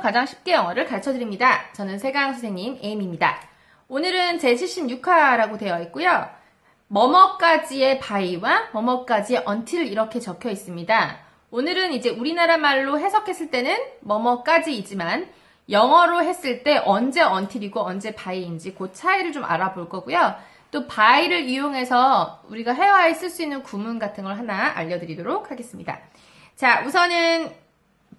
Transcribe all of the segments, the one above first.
가장 쉽게 영어를 가르쳐 드립니다. 저는 세강 선생님 에임입니다. 오늘은 제76화라고 되어 있고요. 뭐뭐까지의 by와 뭐뭐까지의 until 이렇게 적혀 있습니다. 오늘은 이제 우리나라 말로 해석했을 때는 뭐뭐까지이지만 영어로 했을 때 언제 until이고 언제 by인지 그 차이를 좀 알아볼 거고요. 또 by를 이용해서 우리가 회화에 쓸 수 있는 구문 같은 걸 하나 알려드리도록 하겠습니다. 자, 우선은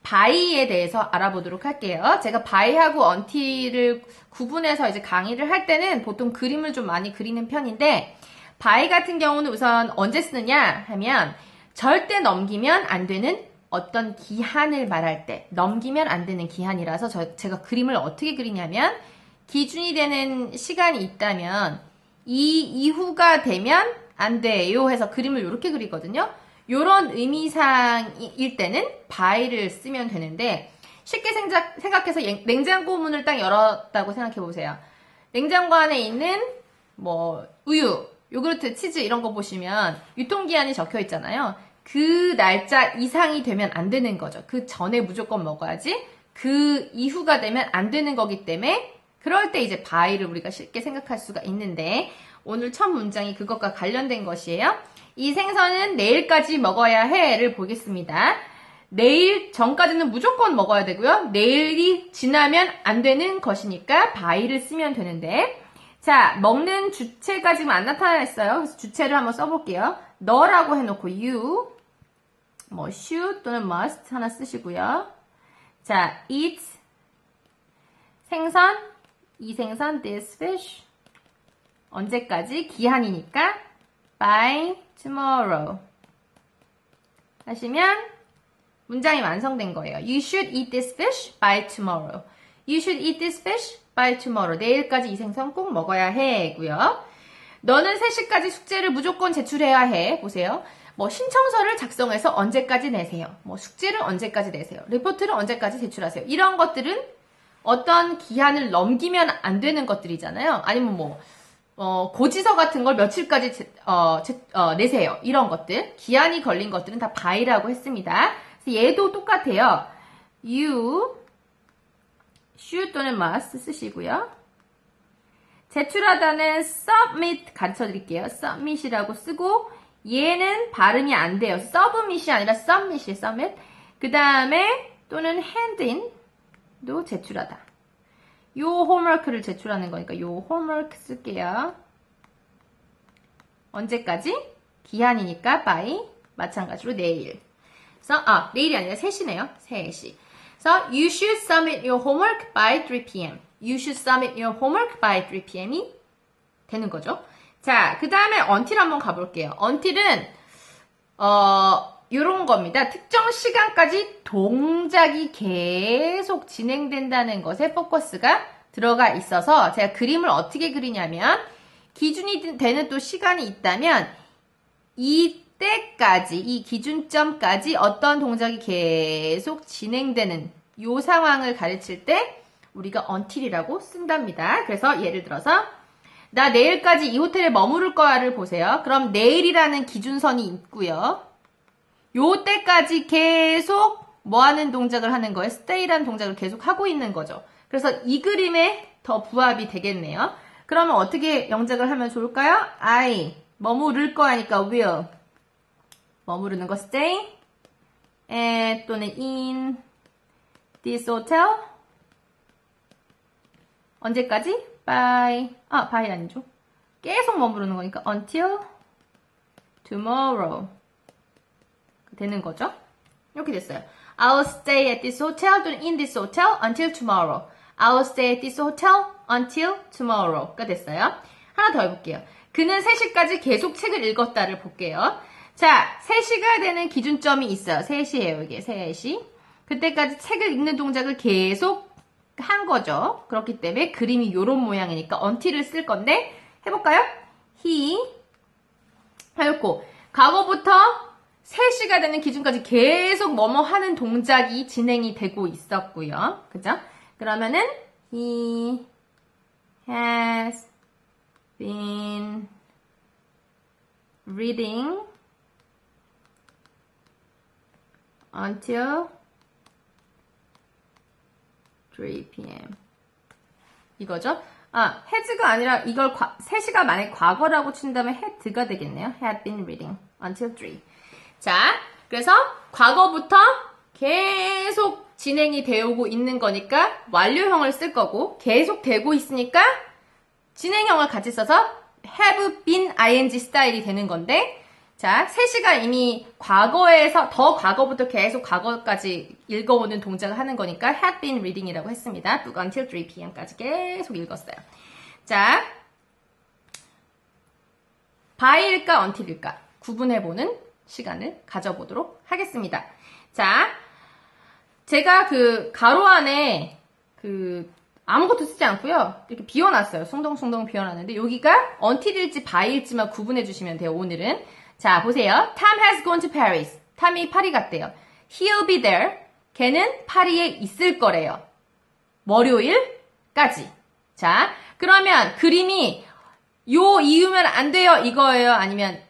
바이에 대해서 알아보도록 할게요. 제가 바이하고 언티를 구분해서 이제 강의를 할 때는 보통 그림을 좀 많이 그리는 편인데 바이 같은 경우는 우선 언제 쓰느냐 하면 절대 넘기면 안 되는 어떤 기한을 말할 때 넘기면 안 되는 기한이라서 저, 제가 그림을 어떻게 그리냐면 기준이 되는 시간이 있다면 이 이후가 되면 안 돼요 해서 그림을 이렇게 그리거든요. 이런 의미상일 때는 by를 쓰면 되는데 쉽게 생각, 생각 해서 냉장고 문을 딱 열었다고 생각해 보세요. 냉장고 안에 있는 뭐 우유, 요구르트, 치즈 이런 거 보시면 유통기한이 적혀 있잖아요. 그 날짜 이상이 되면 안 되는 거죠. 그 전에 무조건 먹어야지. 그 이후가 되면 안 되는 거기 때문에 그럴 때 이제 by를 우리가 쉽게 생각할 수가 있는데 오늘 첫 문장이 그것과 관련된 것이에요. 이 생선은 내일까지 먹어야 해를 보겠습니다. 내일 전까지는 무조건 먹어야 되고요. 내일이 지나면 안 되는 것이니까 by를 쓰면 되는데 자 먹는 주체가 지금 안 나타났어요. 그래서 주체를 한번 써볼게요. 너라고 해놓고 you 뭐 should 또는 must 하나 쓰시고요. 자 eat 생선 이 생선 this fish 언제까지 기한이니까 by tomorrow 하시면 문장이 완성된 거예요. You should eat this fish by tomorrow. You should eat this fish by tomorrow. 내일까지 이 생선 꼭 먹어야 해고요. 너는 3시까지 숙제를 무조건 제출해야 해. 보세요. 뭐 신청서를 작성해서 언제까지 내세요. 뭐 숙제를 언제까지 내세요. 리포트를 언제까지 제출하세요. 이런 것들은 어떤 기한을 넘기면 안 되는 것들이잖아요. 아니면 뭐 어, 고지서 같은 걸 며칠까지 제, 어, 제, 어, 내세요. 이런 것들. 기한이 걸린 것들은 다 by라고 했습니다. 얘도 똑같아요. you, should 또는 must 쓰시고요. 제출하다는 submit 가르쳐 드릴게요. submit이라고 쓰고 얘는 발음이 안 돼요. submit이 아니라 submit이에요. submit. 그 다음에 또는 hand in도 제출하다. 요 홈워크를 제출하는 거니까 요 홈워크 쓸게요. 언제까지? 기한이니까 by 마찬가지로 내일. 그래서 아 내일이 아니라 3시네요. 3시. 그래서 you should submit your homework by 3 p.m. You should submit your homework by 3 p.m.이 되는 거죠. 자, 그 다음에 until 한번 가볼게요. until은 어 이런 겁니다. 특정 시간까지 동작이 계속 진행된다는 것에 포커스가 들어가 있어서 제가 그림을 어떻게 그리냐면 기준이 되는 또 시간이 있다면 이때까지 이 기준점까지 어떤 동작이 계속 진행되는 이 상황을 가르칠 때 우리가 until이라고 쓴답니다. 그래서 예를 들어서 나 내일까지 이 호텔에 머무를 거야를 보세요. 그럼 내일이라는 기준선이 있고요. 요 때까지 계속 뭐 하는 동작을 하는 거예요? stay라는 동작을 계속 하고 있는 거죠. 그래서 이 그림에 더 부합이 되겠네요. 그러면 어떻게 영작을 하면 좋을까요? I 머무를 거 하니까 will 머무르는 거 stay at 또는 in this hotel 언제까지? by 아 by 아니죠. 계속 머무르는 거니까 until tomorrow 되는 거죠. 이렇게 됐어요. I'll stay at this hotel in this hotel until tomorrow. I'll stay at this hotel until tomorrow가 됐어요. 하나 더 해볼게요. 그는 3시까지 계속 책을 읽었다를 볼게요. 자, 3시가 되는 기준점이 있어요. 3시예요, 이게 3시. 그때까지 책을 읽는 동작을 계속 한 거죠. 그렇기 때문에 그림이 이런 모양이니까 until을 쓸 건데 해볼까요? He 하였고 과거부터 3시가 되는 기준까지 계속 뭐뭐 하는 동작이 진행이 되고 있었고요. 그죠? 그러면은 he has been reading until 3 p.m. 이거죠? 아, has가 아니라 이걸 과, 3시가 만약 과거라고 친다면 had가 되겠네요. had been reading until 3. 자, 그래서 과거부터 계속 진행이 되고 있는 거니까 완료형을 쓸 거고 계속 되고 있으니까 진행형을 같이 써서 have been ing 스타일이 되는 건데 자, 3시가 이미 과거에서 더 과거부터 계속 과거까지 읽어오는 동작을 하는 거니까 have been reading이라고 했습니다. book until 3 p.m.까지 계속 읽었어요. 자, by일까 until일까 구분해보는 시간을 가져보도록 하겠습니다. 자, 제가 그 가로 안에 그 아무것도 쓰지 않고요. 이렇게 비워놨어요. 숭덩숭덩 비워놨는데 여기가 until일지 by일지만 구분해 주시면 돼요. 오늘은. 자, 보세요. Tom has gone to Paris. 탐이 파리 갔대요. He'll be there. 걔는 파리에 있을 거래요. 월요일까지. 자, 그러면 그림이 요 이으면 안 돼요. 이거예요. 아니면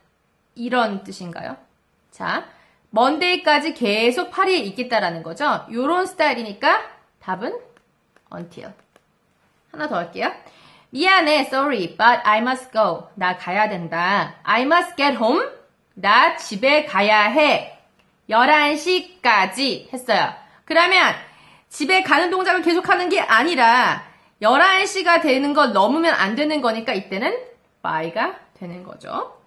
이런 뜻인가요? 자, 먼데이까지 계속 파리에 있겠다라는 거죠. 요런 스타일이니까 답은 until. 하나 더 할게요. 미안해, sorry, but I must go. 나 가야 된다. I must get home. 나 집에 가야 해. 11시까지 했어요. 그러면 집에 가는 동작을 계속하는 게 아니라 11시가 되는 거 넘으면 안 되는 거니까 이때는 by가 되는 거죠.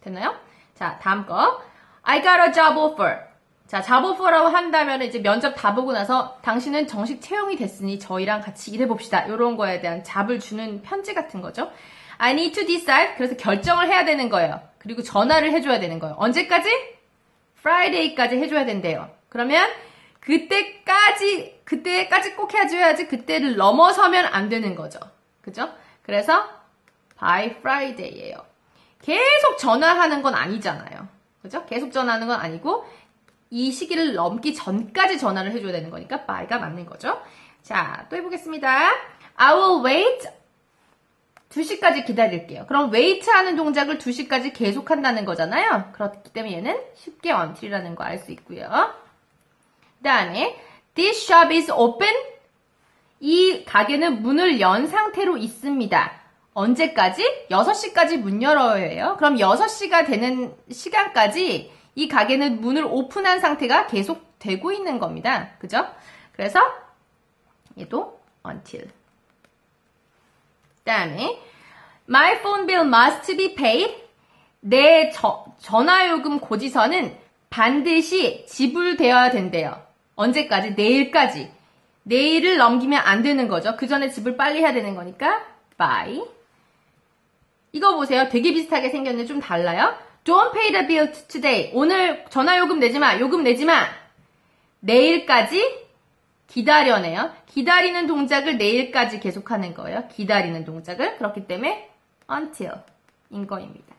됐나요? 자, 다음 거. I got a job offer. 자, job offer라고 한다면 이제 면접 다 보고 나서 당신은 정식 채용이 됐으니 저희랑 같이 일해봅시다. 이런 거에 대한 잡을 주는 편지 같은 거죠. I need to decide. 그래서 결정을 해야 되는 거예요. 그리고 전화를 해줘야 되는 거예요. 언제까지? Friday까지 해줘야 된대요. 그러면 그때까지, 그때까지 꼭 해줘야지 그때를 넘어서면 안 되는 거죠. 그죠? 그래서 by Friday예요. 계속 전화하는 건 아니잖아요. 그죠? 계속 전화하는 건 아니고 이 시기를 넘기 전까지 전화를 해줘야 되는 거니까 by가 맞는 거죠. 자, 또 해보겠습니다. I will wait 2시까지 기다릴게요. 그럼 wait 하는 동작을 2시까지 계속 한다는 거잖아요. 그렇기 때문에 얘는 쉽게 until이라는 거 알 수 있고요. 그 다음에 this shop is open 이 가게는 문을 연 상태로 있습니다. 언제까지? 6시까지 문 열어야 해요. 그럼 6시가 되는 시간까지 이 가게는 문을 오픈한 상태가 계속 되고 있는 겁니다. 그죠? 그래서 얘도 until. 다음에 My phone bill must be paid. 내 저, 전화요금 고지서는 반드시 지불되어야 된대요. 언제까지? 내일까지. 내일을 넘기면 안 되는 거죠. 그 전에 지불 빨리 해야 되는 거니까 by. 이거 보세요. 되게 비슷하게 생겼는데 좀 달라요. Don't pay the bill today. 오늘 전화 요금 내지 마. 요금 내지 마. 내일까지 기다려내요. 기다리는 동작을 내일까지 계속하는 거예요. 기다리는 동작을. 그렇기 때문에 until 인 거입니다.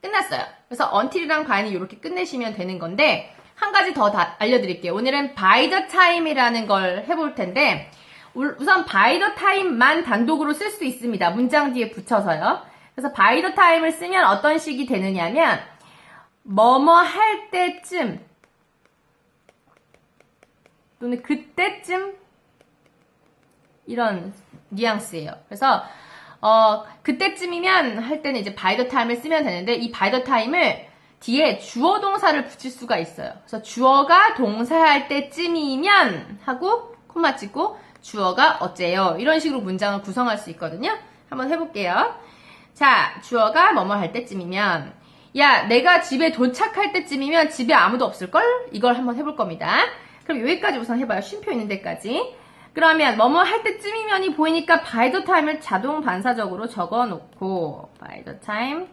끝났어요. 그래서 until이랑 by는 이렇게 끝내시면 되는 건데 한 가지 더 알려드릴게요. 오늘은 by the time이라는 걸 해볼 텐데 우선 by the time만 단독으로 쓸 수 있습니다. 문장 뒤에 붙여서요. 그래서 the time을 쓰면 어떤 식이 되느냐면 뭐뭐 할 때쯤 또는 그때쯤 이런 뉘앙스예요. 그래서 어, 그때쯤이면 할 때는 이제 the time을 쓰면 되는데 이 the time을 뒤에 주어 동사를 붙일 수가 있어요. 그래서 주어가 동사할 때쯤이면 하고 콤마 찍고 주어가 어째요. 이런 식으로 문장을 구성할 수 있거든요. 한번 해볼게요. 자, 주어가 뭐뭐 할 때쯤이면 야, 내가 집에 도착할 때쯤이면 집에 아무도 없을걸? 이걸 한번 해볼 겁니다. 그럼 여기까지 우선 해봐요. 쉼표 있는 데까지. 그러면 뭐뭐 할 때쯤이면이 보이니까 by the time을 자동 반사적으로 적어 놓고 by the time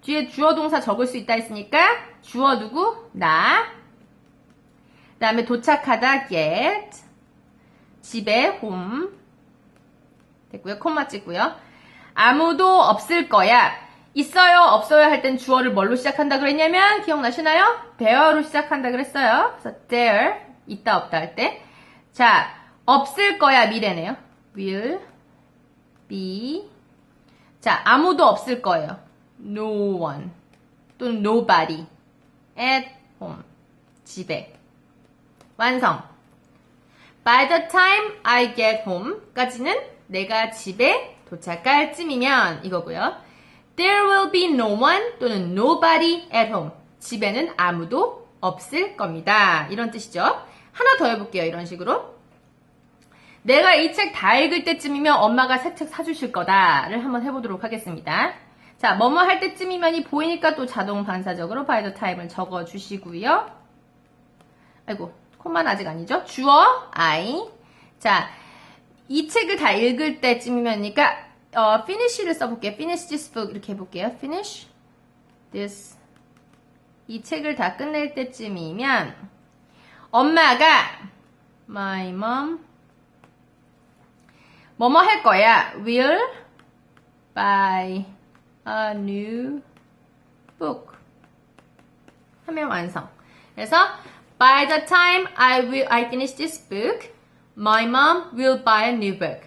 뒤에 주어 동사 적을 수 있다 했으니까 주어 누구? 나. 그 다음에 도착하다 get 집에 home 됐고요. 콤마 찍고요. 아무도 없을 거야. 있어요, 없어요 할 땐 주어를 뭘로 시작한다 그랬냐면 기억나시나요? there로 시작한다 그랬어요. 그래서 there 있다 없다 할 때. 자, 없을 거야 미래네요. will be 자, 아무도 없을 거예요. no one 또는 nobody at home 집에 완성 By the time I get home 까지는 내가 집에 도착할 쯤이면 이거고요. There will be no one 또는 nobody at home. 집에는 아무도 없을 겁니다. 이런 뜻이죠. 하나 더 해볼게요. 이런 식으로. 내가 이 책 다 읽을 때쯤이면 엄마가 새 책 사주실 거다를 한번 해보도록 하겠습니다. 자, 뭐뭐 할 때쯤이면이 보이니까 또 자동 반사적으로 by the time을 적어주시고요. 아이고, 콤만 아직 아니죠? 주어, I. 자, 이 책을 다 읽을 때쯤이면이니까 어, finish를 써볼게요. finish this book 이렇게 해볼게요. finish this 이 책을 다 끝낼 때쯤이면 엄마가 my mom 뭐뭐 할 거야. will buy a new book 하면 완성. 그래서 by the time I will I finish this book, my mom will buy a new book.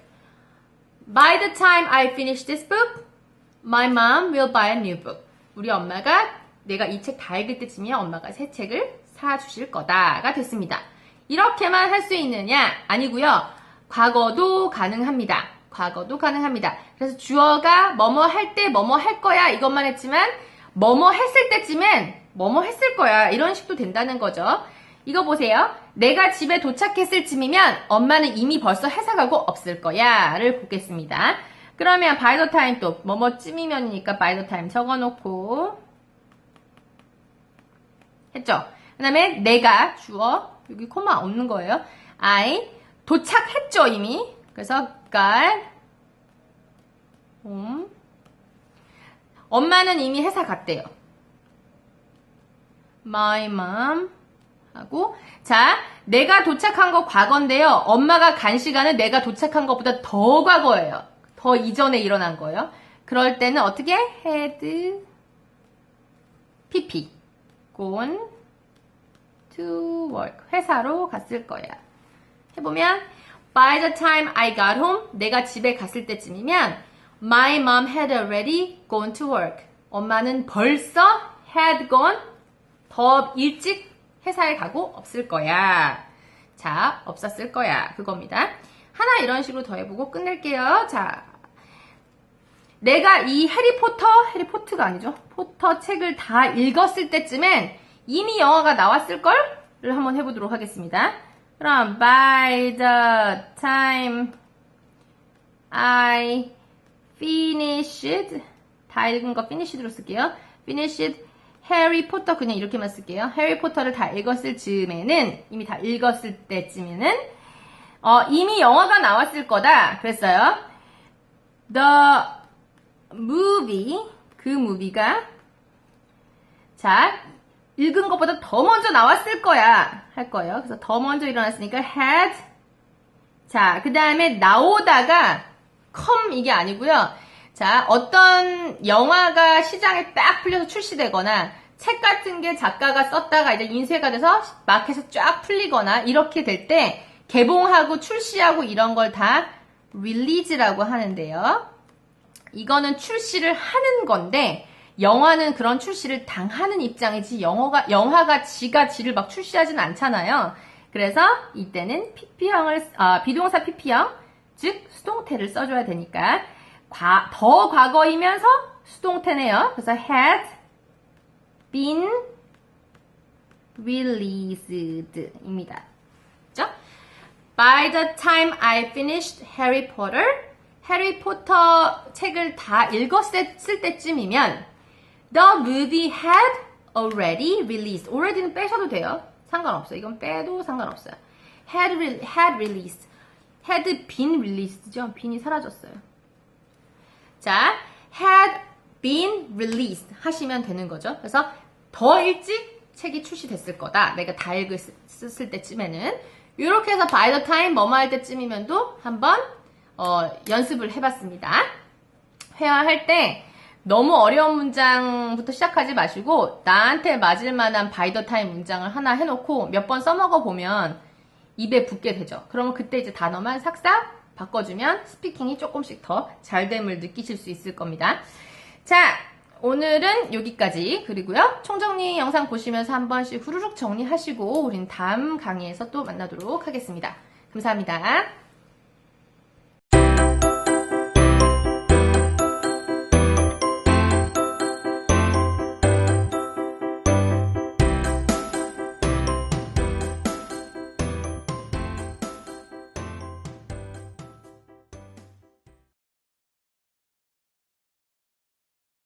By the time I finish this book, my mom will buy a new book. 우리 엄마가 내가 이 책 다 읽을 때쯤이면 엄마가 새 책을 사주실 거다가 됐습니다. 이렇게만 할 수 있느냐? 아니고요. 과거도 가능합니다. 과거도 가능합니다. 그래서 주어가 뭐뭐 할 때 뭐뭐 할 거야 이것만 했지만 뭐뭐 했을 때쯤엔 뭐뭐 했을 거야 이런 식도 된다는 거죠. 이거 보세요. 내가 집에 도착했을 쯤이면 엄마는 이미 벌써 회사 가고 없을 거야 를 보겠습니다. 그러면 by the time 또 뭐뭐쯤이면이니까 by the time 적어놓고 했죠. 그 다음에 내가 주어 여기 코마 없는 거예요. I 도착했죠 이미. 그래서 got home. 엄마는 이미 회사 갔대요. My mom 하고 자 내가 도착한 거 과거인데요. 엄마가 간 시간은 내가 도착한 것보다 더 과거예요. 더 이전에 일어난 거예요. 그럴 때는 어떻게 had pp gone to work 회사로 갔을 거야. 해보면 by the time I got home 내가 집에 갔을 때쯤이면 my mom had already gone to work 엄마는 벌써 had gone 더 일찍 회사에 가고 없을 거야. 자, 없었을 거야. 그겁니다. 하나 이런 식으로 더 해보고 끝낼게요. 자, 내가 이 해리포터, 해리포트가 아니죠. 포터 책을 다 읽었을 때쯤엔 이미 영화가 나왔을걸? 를 한번 해보도록 하겠습니다. 그럼 by the time I finished 다 읽은 거 finished로 쓸게요. finished 해리포터 그냥 이렇게만 쓸게요. 해리포터를 다 읽었을 즈음에는 이미 다 읽었을 때쯤에는 어, 이미 영화가 나왔을 거다 그랬어요. The movie 그 무비가 자 읽은 것보다 더 먼저 나왔을 거야 할 거예요. 그래서 더 먼저 일어났으니까 had 자 그 다음에 나오다가 come 이게 아니고요. 자, 어떤 영화가 시장에 딱 풀려서 출시되거나 책 같은 게 작가가 썼다가 이제 인쇄가 돼서 마켓에서 쫙 풀리거나 이렇게 될 때 개봉하고 출시하고 이런 걸 다 릴리즈라고 하는데요. 이거는 출시를 하는 건데 영화는 그런 출시를 당하는 입장이지 영화가 영화가 지가 지를 막 출시하진 않잖아요. 그래서 이때는 PP형을 아, 비동사 PP형 즉 수동태를 써줘야 되니까 과, 더 과거이면서 수동태네요. 그래서 had been released입니다. 그죠? By the time I finished Harry Potter, 해리포터 책을 다 읽었을 때쯤이면 the movie had already released. already는 빼셔도 돼요. 상관없어요. 이건 빼도 상관없어요. had, had released. had been released죠. 빈이 사라졌어요. 자, had been released 하시면 되는 거죠. 그래서 더 일찍 책이 출시됐을 거다. 내가 다 읽었을 때쯤에는 이렇게 해서 by the time 뭐뭐 할 때쯤이면도 한번 어, 연습을 해봤습니다. 회화할 때 너무 어려운 문장부터 시작하지 마시고 나한테 맞을 만한 by the time 문장을 하나 해놓고 몇 번 써먹어 보면 입에 붙게 되죠. 그러면 그때 이제 단어만 삭삭 바꿔주면 스피킹이 조금씩 더 잘됨을 느끼실 수 있을 겁니다. 자, 오늘은 여기까지 그리고요. 총정리 영상 보시면서 한 번씩 후루룩 정리하시고 우린 다음 강의에서 또 만나도록 하겠습니다. 감사합니다.